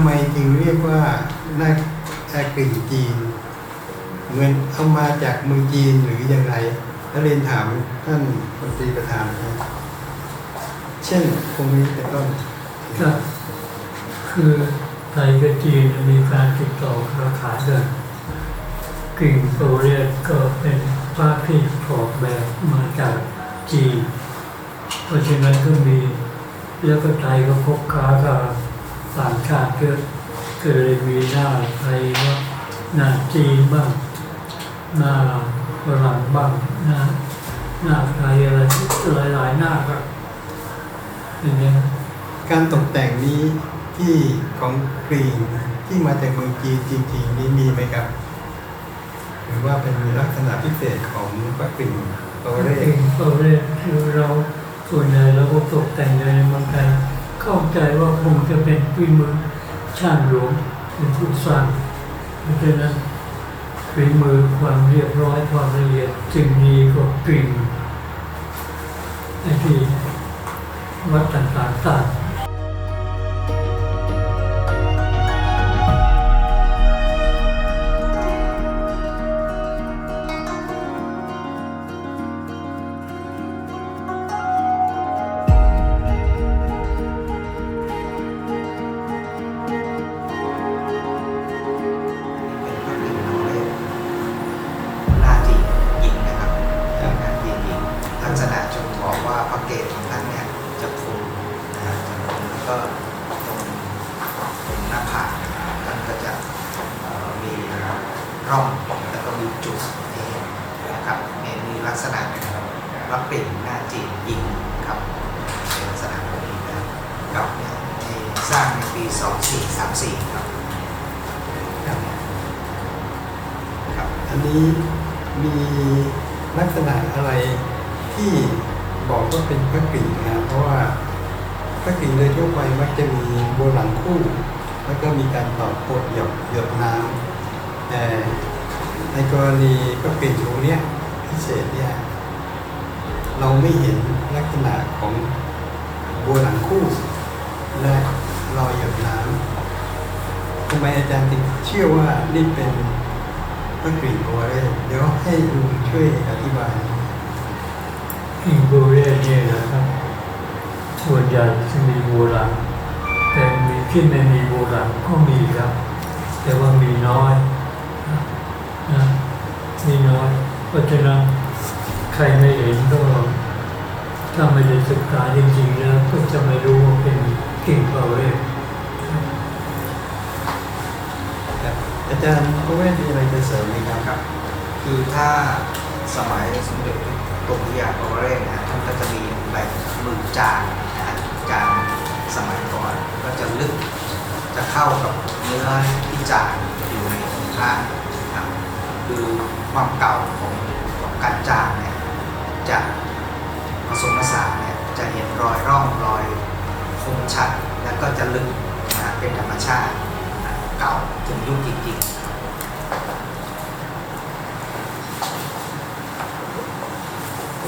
ทำไมจึงเรียกว่าหน้าแอกลิ่นจีนเหมือนเอามาจากเมืองจีนหรืออย่างไรแล้วเรียนถามท่านมนตรีประธานครับเช่นตรงนี้เป็นต้นก็คือไทยกับจีนมีการติดต่อค้าขายกันกลิ่นโปรเรียก็เป็นผ้าที่ออกแบบมาจากจีนเพราะฉะนั้นก็มีแล้วก็ไทยก็พบค้ากับ ต่างชาติเยอะก็เลยมีหน้าไทยว่าหน้าจีนบ้างหน้าฝรั่งบ้างหน้าหน้าไทยอะไรหลายๆหน้าครับอย่างเงี้ยการตกแต่งนี้ที่ของกรีนที่มาจากเมืองจีนจริงๆนี้มีไหมครับ หรือว่าเป็นลักษณะพิเศษของพระกรีนโตเร่เองเราเรียกคือเราส่วนใหญ่เราก็ตกแต่งในเมืองไทย เข้าใจว่าคงจะเป็นฝีมือช่างหลวงเป็นผู้สร้างเพราะฉะนั้นฝีมือความเรียบร้อยความละเอียดจึงมีก็กลิ่นไอ้ที่วัดต่างๆต่าง ร่องแล้วก็มีจุดนี่นะครับเนี่ยมีลักษณะพระกลิ่นหน้าจีนหญิงครับเป็นลักษณะแบบนี้นะครับกับเนี่ยในสร้างในปี 2434 ครับครับกับอันนี้มีลักษณะอะไรที่บอกว่าเป็นพระกรีนนะครับเพราะว่าพระกรีนโดยทั่วไปมักจะมีโบหลังคู่ แล้วก็มีการต่อโคดหยดหยดน้ำ แต่ในกรณีพระกรีนตรงเนี้ยพิเศษเนี่ยเราไม่เห็นลักษณะของโบหลังคู่ และรอยหยดน้ำทำไมอาจารย์ถึงเชื่อว่านี่เป็นก็กลิ่นโอเรเดี๋ยวให้ลุงช่วยอธิบายๆอิงโบเรียเนี่ยนะครับ ส่วนใหญ่จะมีโบราณแต่มีที่ไม่มีโบราณก็มีครับ แต่ว่ามีน้อย มีน้อยเพราะฉะนั้นใครไม่เห็นก็ถ้าไม่ได้ศึกษาจริงๆแล้วก็จะไม่รู้ว่าเป็นกิ่งเปาเร่ครับอาจารย์โอเวมีอะไรจะเสริมไหมครับครับ คือถ้าสมัยสมเด็จกรมพระยาปวเรศนะฮะท่านก็จะมีแบบมือจานนะฮะจานสมัยก่อนก็จะลึกจะเข้ากับเนื้อที่จานอยู่ในองค์พระนะครับคือ ความเก่าของของการจานเนี่ยจะผสมผสานเนี่ยจะเห็นรอยร่องรอยคมชัด แล้วก็จะลึกนะฮะเป็นธรรมชาติเก่าถึงยุคจริงๆ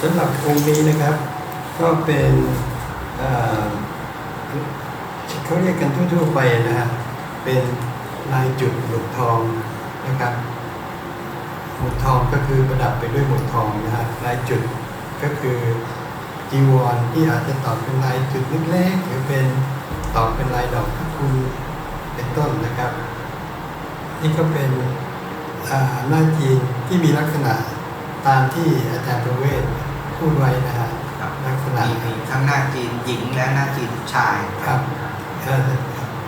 สำหรับองค์นี้นะครับ ก็เป็นเขาเรียกกันทั่วๆไปนะฮะเป็นลายจุดหมุดทองนะครับ หมุดทองก็คือประดับไปด้วยหมุดทองนะฮะลายจุดก็คือจีวรที่อาจจะตอกเป็นลายจุดเล็กๆหรือเป็นตอกเป็นลายดอกพิกุลเป็นต้นนะครับ นี่ก็เป็นอ่าหน้าจีนที่มีลักษณะตามที่อาจารย์ประเวศพูดไว้นะฮะครับลักษณะมีมีทั้งหน้าจีนหญิงและหน้าจีนชายครับเอ่อ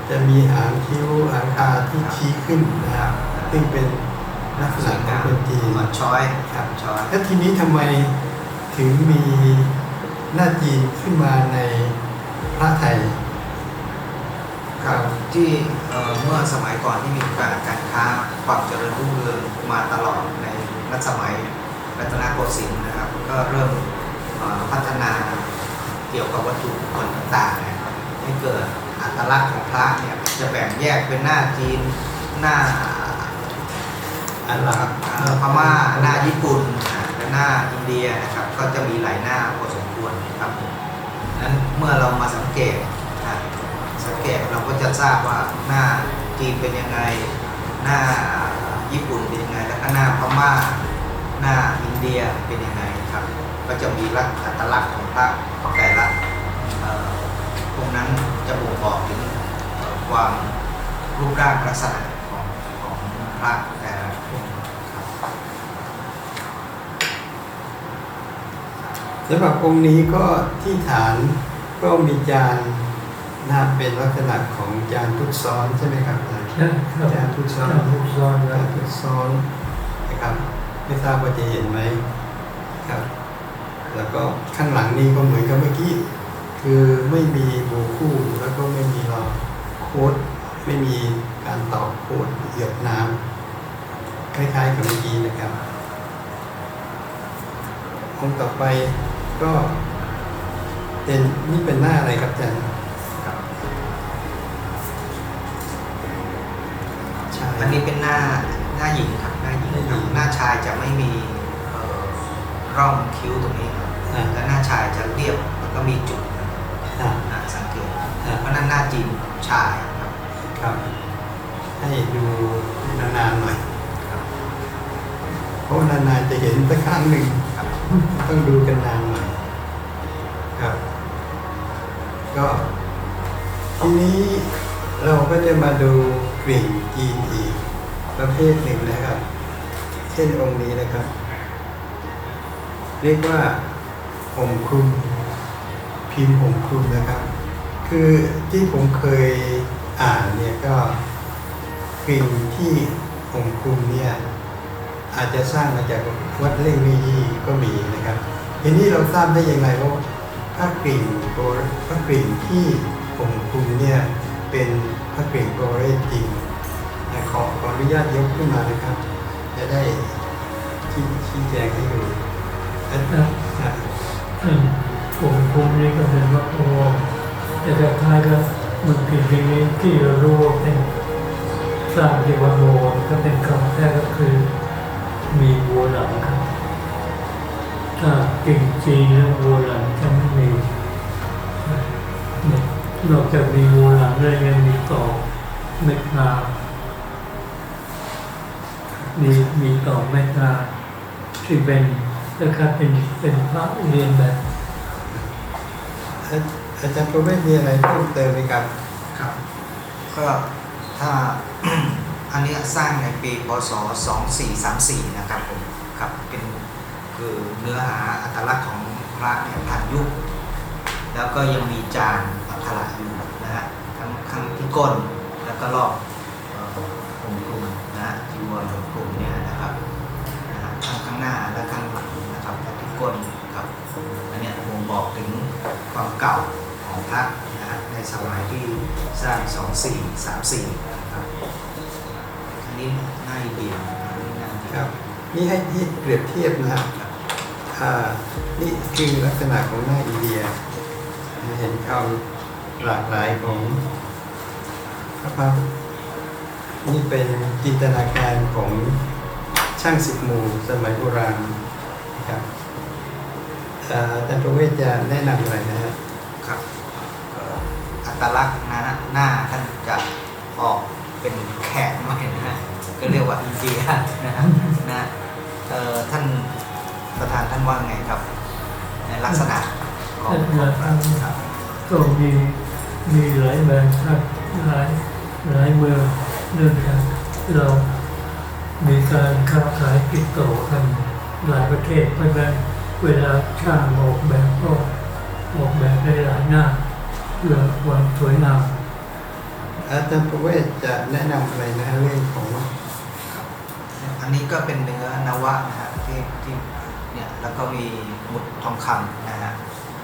จะมีหางคิ้วหางตาที่ชี้ขึ้นนะครับซึ่งเป็น ลักษณะของคนจีนเหมือนช้อยครับช้อย แล้วทีนี้ทำไมถึงมีหน้าจีนขึ้นมาในพระไทยครับที่เอ่อเมื่อสมัยก่อนที่มีการการค้าความเจริญรุ่งเรืองมาตลอดในรัชสมัยรัตนโกสินทร์นะครับ ก็เริ่มเอ่อพัฒนาเกี่ยวกับวัตถุมงคลต่างๆเนี่ยให้เกิดอัตลักษณ์ของพระเนี่ยจะแบ่งแยกเป็นหน้าจีนหน้า อันลักอ่าพม่าหน้าญี่ปุ่นและหน้าอินเดียนะครับก็จะมีหลายหน้าพอสมควรครับนั้นเมื่อเรามาสังเกตสังเกตเราก็จะทราบว่าหน้าจีนเป็นยังไงหน้าญี่ปุ่นเป็นยังไง แล้วก็หน้าพม่าหน้าอินเดียเป็นยังไงครับก็จะมีลักษณ์อัตลักษณ์ของพระแต่ละเอ่อพวกนั้นจะบ่งบอกถึงความรูปร่างลักษณะของของพระแต่ละองค์ครับ สำหรับองค์นี้ก็ที่ฐานก็มีจานหน้าเป็นลักษณะของจานทุกซ้อนใช่ไหมครับอาจารย์ใช่ครับจานทุกซ้อนจานทุกซ้อนครัจาบนทุกซ้อนนะครับไม่ทราบว่าจะเห็นไหมครับ แล้วก็ข้างหลังนี้ก็เหมือนกับเมื่อกี้คือไม่มีบูคู่แล้วก็ไม่มีรอยโค้ดไม่มีการต่อโค้ดเหยียบน้ำคล้ายๆกับเมื่อกี้นะครับองค์ต่อไป ก็เป็นนี่เป็นหน้าอะไรครับอาจารย์ครับใช่อันนี้เป็นหน้าหน้าหญิงครับหน้าหญิงหน้าหญิงหน้าชายจะไม่มีเอ่อร่องคิ้วตรงนี้ครับอ่าและหน้าชายจะเรียบแล้วก็มีจุดนะครับอ่าอ่าสังเกตอ่าเพราะนั้นหน้าจีนชายครับครับให้ดูนานๆหน่อยครับเพราะนานๆจะเห็นสักครั้งหนึ่งครับต้องดูกันนาน ก็ทีนี้เราก็จะมาดูกลิ่นจีนอีกประเภทหนึ่งนะครับ เช่นองค์นี้นะครับ เรียกว่าห่มคลุมพิมพ์ห่มคลุมนะครับ คือที่ผมเคยอ่านเนี่ยก็กลิ่นที่ห่มคลุมเนี่ยอาจจะสร้างมาจากวัดเล่งมียีก็มีนะครับ ทีนี้เราทราบได้ยังไงว่า ระกริ่งโบรพระกริ่งที่ผมคุมเนี่ยเป็นพระกริ่งโบรจริงนะขอขออนุญาตยกขึ้นมานะครับ จะได้ชี้ชี้แจงให้ดูอันะนะท่านผมภูมินี้ก็เป็นวัดโพแต่คล้ายกับมันผิดอย่งนี้ที่เรารู้ว่าเป็นสร้างที่วัดโพก็เป็นคำแท้ก็คือมีวัวหลังครับถ้ากิ่งจีนแล้ววัวหลังจะไม่มีเนี่ยนอกจากมีวัวหลังแล้วยังมีต่อเม็ดงามีมีต่อเม็ดงาที่เป็นนะครับเป็นเป็นพระเรียนแบบอาอาจารย์ประเวศมีอะไรเพิ่มเติมไหมครับครับก็ถ้าอันเนี้ยสร้างในปีพศ 2434 นะครับผมครับเป็นคือเนื้อหาอัตลักษณ์ของพ ระเนี่ยทันยุค แล้วก็ยังมีจานอักขระอยู่นะฮะทั้งข้างที่ก้นแล้วก็รอบเอ่อองค์กลุ่มนะฮะจีวรองค์กลุ่มเนี่ยนะครับนะฮะทั้งข้างหน้าและข้างหลังนะครับและที่ก้นครับอันเนี้ยผมบอกถึงความเก่าของพระนะฮะในสมัยที่สร้าง 2434นะครับอันนี้หน้าอินเดียอันนี้หน้าอินเดียครับนี่ให้ที่เปรียบเทียบนะครับอ่านี่ คือลักษณะของหน้าอินเดีย เห็นความหลากหลายของพระพักนี่เป็นจินตนาการของช่างสิบหมู่สมัยโบราณนะครับอาจารย์ประเวศจะแนะนำอะไรนะฮะครับอัตลักษณ์นะฮะหน้าท่านจะออกเป็นแขกหน่อยนะฮะก็เรียกว่าอินเดียนะฮะนะท่านประธานท่านว่าไงครับ ในลักษณะของท่านของพท่าระนครับก็มีมีหลายแบบครับหลายหลายเมืองเนื่องจากเรามีการค้าขายติดต่อกันหลายประเทศเพราะฉะนั้นเวลาช่างออกแบบก็ออกแบบได้หลายหน้าเพื่อความสวยงามอาจารย์ประเวศจะแนะนำอะไรนะฮะเรื่องของอันนี้ก็เป็นเนื้อนวะนะฮะที่ที่ เนี่ยแล้วก็มีหมุดทองคำนะฮะ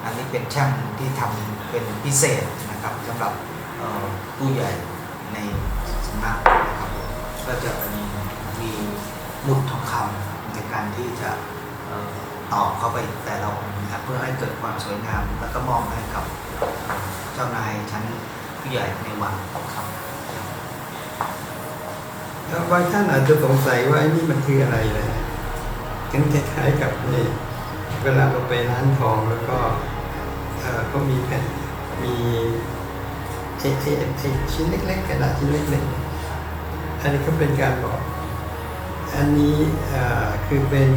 อันนี้เป็นช่างที่ทำเป็นพิเศษนะครับสำหรับผู้ใหญ่ในสำนักนะครับก็จะมีมีหมุดทองคำในการที่จะเอ่อต่อเข้าไปแต่ละองค์นะครับเพื่อให้เกิดความสวยงาม แล้วก็มอบให้กับเจ้านายชั้นผู้ใหญ่ในวังครับแล้วบางท่านอาจจะสงสัยว่าไอ้นี่มันคืออะไรนะ กันคล้ายๆกับนี่เวลาเราไปร้านทองแล้วก็เอ่อก็มีแผ่นมีไอ้ไอ้ไอ้ชิ้นเล็กๆกระดาษชิ้นเล็กๆอันนี้ก็เป็นการบอก อันนี้อ่าคือเป็น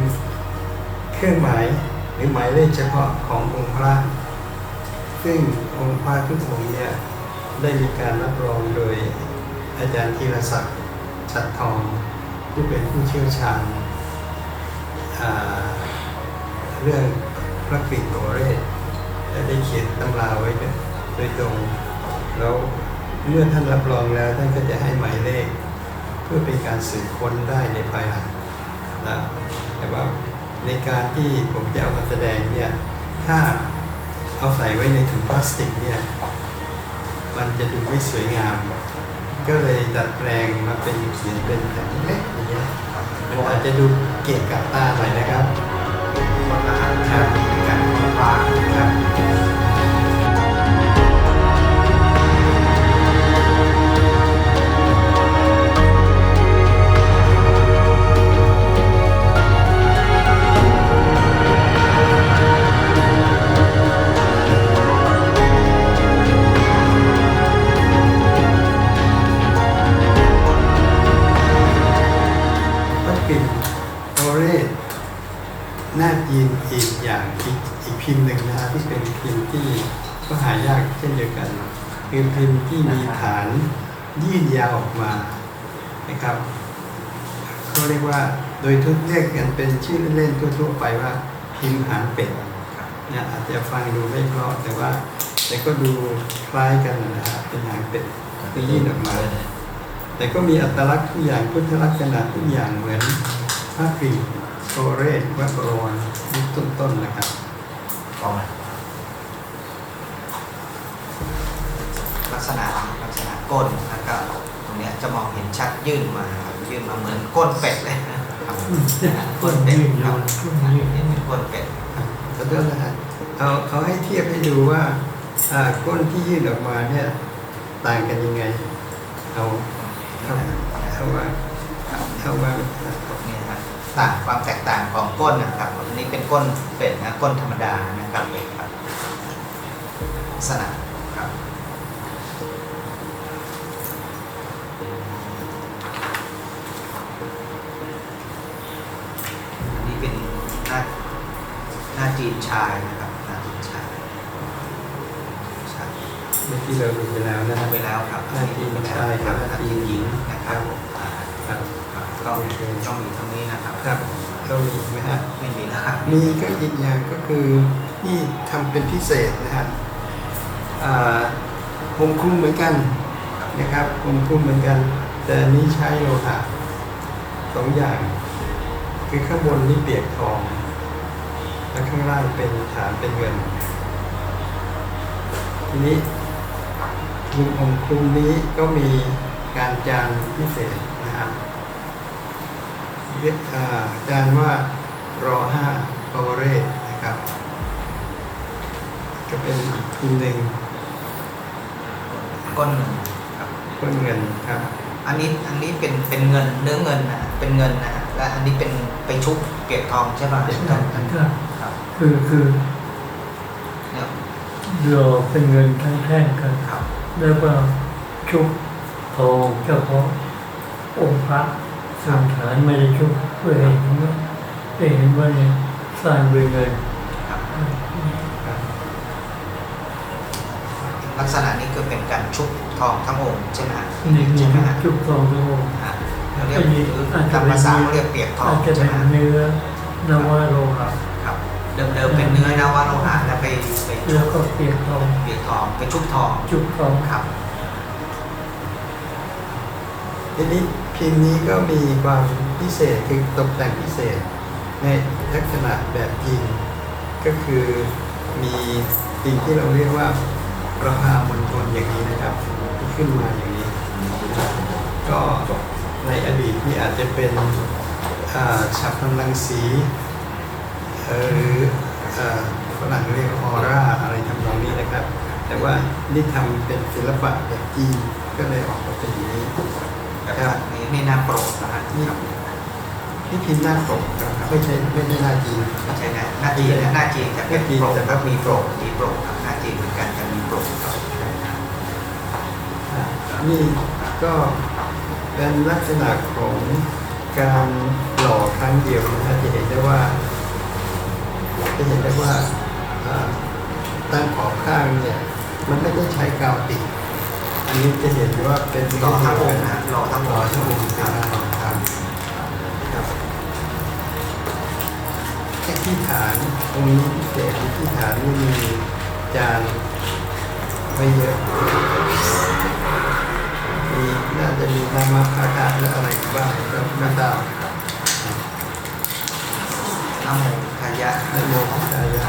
เครื่องหมายหรือหมายเลขเฉพาะขององค์พระ ซึ่งองค์พระทุกองค์เนี่ยได้มีการรับรองโดยอาจารย์ธีรศักดิ์ชัดทอง ผู้เป็นผู้เชี่ยวชาญ เรื่องพระกิ่งโอเรศและได้เขียนตำราไว้โดยตรงแล้วเมื่อท่านรับรองแล้วท่านก็จะให้หมายเลข เพื่อเป็นการสืบค้นได้ในภายหลังนะแต่ว่าในการที่ผมจะเอามาแสดงเนี่ยถ้าเอาใส่ไว้ในถุงพลาสติกเนี่ยมันจะดูไม่สวยงาม ก็เลยดัดแปลงมาเป็นเขียนเป็นแผ่นเล็กอย่างเงี้ย มันอาจจะดูเกะกะตาหน่อยนะครับคนละอันครับในการค้นคว้าครับ คือพิมพ์ที่มีฐานยื่นยาวออกมานะครับเขาเรียกว่าโดยทุกเรียกกันเป็นชื่อเล่นทั่วๆไปว่าพิมพ์หางเป็ดเนี่ยอาจจะฟังดูไม่เพราะแต่ว่า แต่ก็ดูคล้ายกันนะฮะเป็นหางเป็ดที่ยื่นออกมา แต่ก็มีอัตลักษณ์ทุกอย่างพุทธลักษณะทุกอย่างเหมือนพระกรีกโซเรศวัดรอนต้นๆนะครับต่อมา กษณะลักษณะก้นแล้วก็ตรงเนี้ยจะมองเห็นชัดยื่นมายื่นมาเหมือนก้นเป็ดเลยนะครับก้นเป็ดครับนี่เห็นเป็นก้นเป็ดขอโทษนะฮะเขาเขาให้เทียบให้ดูว่าก้นที่ยื่นออกมาเนี่ยต่างกันยังไงเอาเอาเอาว่าเอาว่านี่นะครับต่างความแตกต่างของก้นนะครับอันนี้เป็นก้นเป็ดนะก้นธรรมดานะครับครับลักษณะาจีนชายนะครับหน้าจีนชายชายเมื่อกี้เราดูไปแล้วนะทำฮะไปแล้วครับหน้าจีนชายกับหน้าจีนหญิงนะครับอ่าครับครับก็ต้องมีเท่านี้นะครับครับเรามีอีกไหมฮะไม่มีแล้วครับมีก็อีกอย่างก็คือนี่ทำเป็นพิเศษนะครับอ่าผมคลุมเหมือนกันนะครับผมคลุมเหมือนกัน แต่อันนี้ใช้โลหะสองอย่าง คือข้างบนนี่เปียกทอง และข้างล่างเป็นฐานเป็นเงิน ทีนี้คลุมองค์คลุมนี้ก็มีการจานพิเศษนะครับเรียกอ่าอาจารย์ว่ารอห้าปวเรศนะครับ ก็เป็นอีกทีมหนึ่งก้นหนึ่งครับก้นเงินครับ อันนี้อันนี้เป็นเป็นเงินเนื้อเงินนะฮะเป็นเงินนะฮะและอันนี้เป็นไปชุบเกล็ดทองใช่ป่ะใช่ครับใช่ ครับคือคือเนี่ยหล่อเป็นเงินทั้งแท่งกันครับแล้วก็ชุบทองเฉพาะองค์พระสังฐานไม่ได้ชุบเพื่อให้เห็นว่าให้เห็นว่าเนี่ยสร้างด้วยเงินครับครับลักษณะนี้คือเป็นการชุบทองทั้งองค์ใช่ไหมฮะนี่มีใช่ไหมฮะชุบทองทั้งองค์อะเราเรียกอันนี้หรืออาจจะตามเป็นภาษาเขาเรียกเปียกทออางจจะใช่เป็ไหนมฮะเนื้อนวโลหะครับ เดิมๆเป็นเนื้อนวโลหะแล้วไปไปชุแล้วบก็เปียกทองเปียกทองไปชุบทองจุบทองครับ ทีนี้พิมพ์นี้ก็มีความพิเศษคือตกแต่งพิเศษ ในลักษณะแบบจีนก็คือมีสิ่งที่เราเรียกว่าประพามณฑลอย่างนี้นะครับที่ขึ้นมาอย่างนี้ ก็ในอดีตนี่อาจจะเป็นอ่าฉับพลังสีเอ่อ หรืออ่าฝรั่งเรียกออร่าอะไรทำนองนี้นะครับ แต่ว่านี่ทำเป็นศิลปะแบบจีนก็เลยออกมาเป็นอย่างนี้แบบนี้ไม่น่าโปรดนะฮะนี่นี่พิมพ์หน้าปกนะครับไม่ใช่ไม่ใช่หน้าจีนไม่ใช่นะหน้าจีนนะหน้าจีนจะเป็นหน้าจีนโปรดแต่แต่ว่าก็มีโปรดมีโปรดครับหน้าจีนเหมือนกันจะมีโปรดครับนี่ก็เป็นลักษณะของการหล่อครั้งเดียวนะฮะจะเห็นได้ว่า จะเห็นได้ว่าอ่าตั้งขอบข้างเนี่ยมันไม่ได้ใช้กาวติด อันนี้จะเห็นว่าเป็นหล่อทั้งองค์นะหล่อทั้งหอล่องค์ทั้งองค์คครัรับบครับครับแค่ที่ฐานตรงนี้พิเศษที่ฐานนี่มีจานไม่เยอะมีน่าจะมีน้ำมะพร้าวและอะไรบ้างก็ไม่ทราบ น้ำมงทายะไม่โมของชายะ